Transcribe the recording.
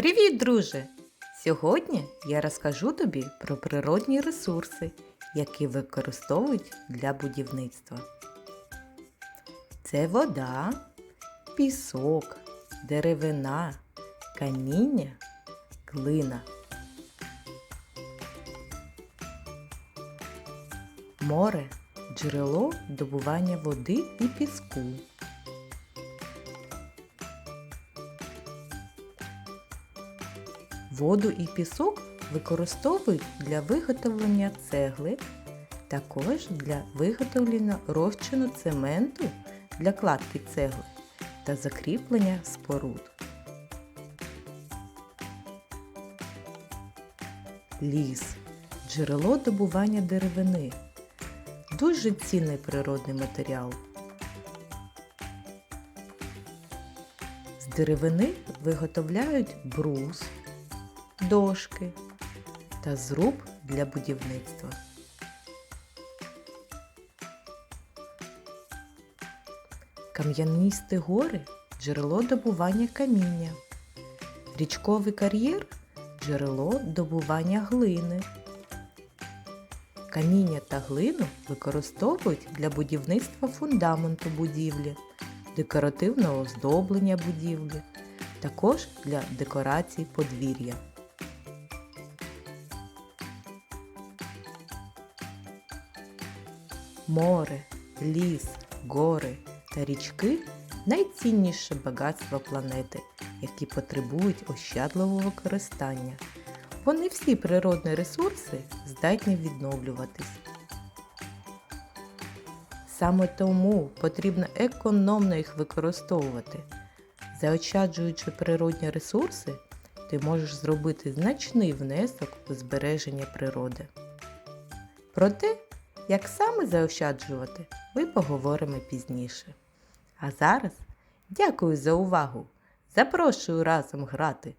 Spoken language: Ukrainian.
Привіт, друже! Сьогодні я розкажу тобі про природні ресурси, які використовують для будівництва. Це вода, пісок, деревина, каміння, глина. Море джерело добування води і піску. Воду і пісок використовують для виготовлення цегли, також для виготовлення розчину цементу для кладки цегли та закріплення споруд. Ліс джерело добування деревини. Дуже цінний природний матеріал. З деревини виготовляють брус, дошки та зруб для будівництва. Кам'янисті гори джерело добування каміння. Річковий кар'єр джерело добування глини. Каміння та глину використовують для будівництва фундаменту будівлі, декоративного оздоблення будівлі, також для декорацій подвір'я. Море, ліс, гори та річки найцінніше багатство планети, які потребують ощадливого використання. Вони всі природні ресурси здатні відновлюватись. Саме тому потрібно економно їх використовувати. Заощаджуючи природні ресурси, ти можеш зробити значний внесок у збереження природи. Про те, як саме заощаджувати, ми поговоримо пізніше. А зараз дякую за увагу! Запрошую разом грати